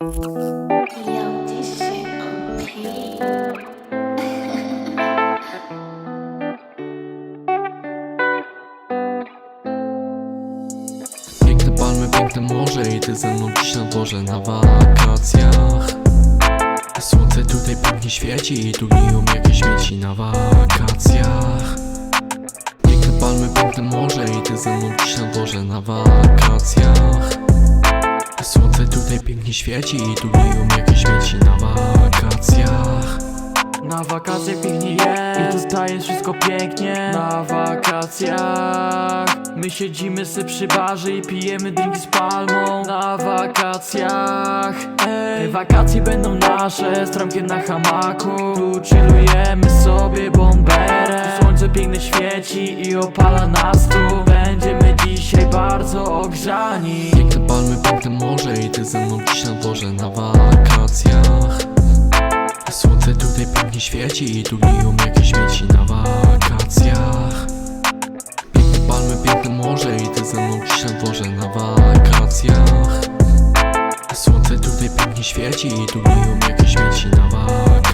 Piękne palmy, piękne morze i ty ze mną dziś na dworze na wakacjach. Słońce tutaj pięknie świeci i tu gniją jakieś śmieci na wakacjach. Piękne palmy, piękne morze i ty ze mną dziś na dworze na wakacjach tutaj pięknie świeci i tu gniją jakieś śmieci na wakacjach. Na wakacjach pięknie jest. I tutaj jest wszystko pięknie. Na wakacjach. My siedzimy se przy barze i pijemy drinki z palmą. Na wakacjach. Ej, wakacje będą nasze Z tramkiem na hamaku. Tu chillujemy sobie bomberem. Słońce piękne świeci i opala nas tu. Będziemy dzisiaj bardzo ogrzani Piękne morze i ty ze mną dziś na dworze na wakacjach. Słońce tutaj pięknie świeci i tu gniją jakieś śmieci na wakacjach. Piękne palmy, piękne morze i ty ze mną dziś na dworze na wakacjach. Słońce tutaj pięknie świeci i tu gniją jakieś śmieci na wakacjach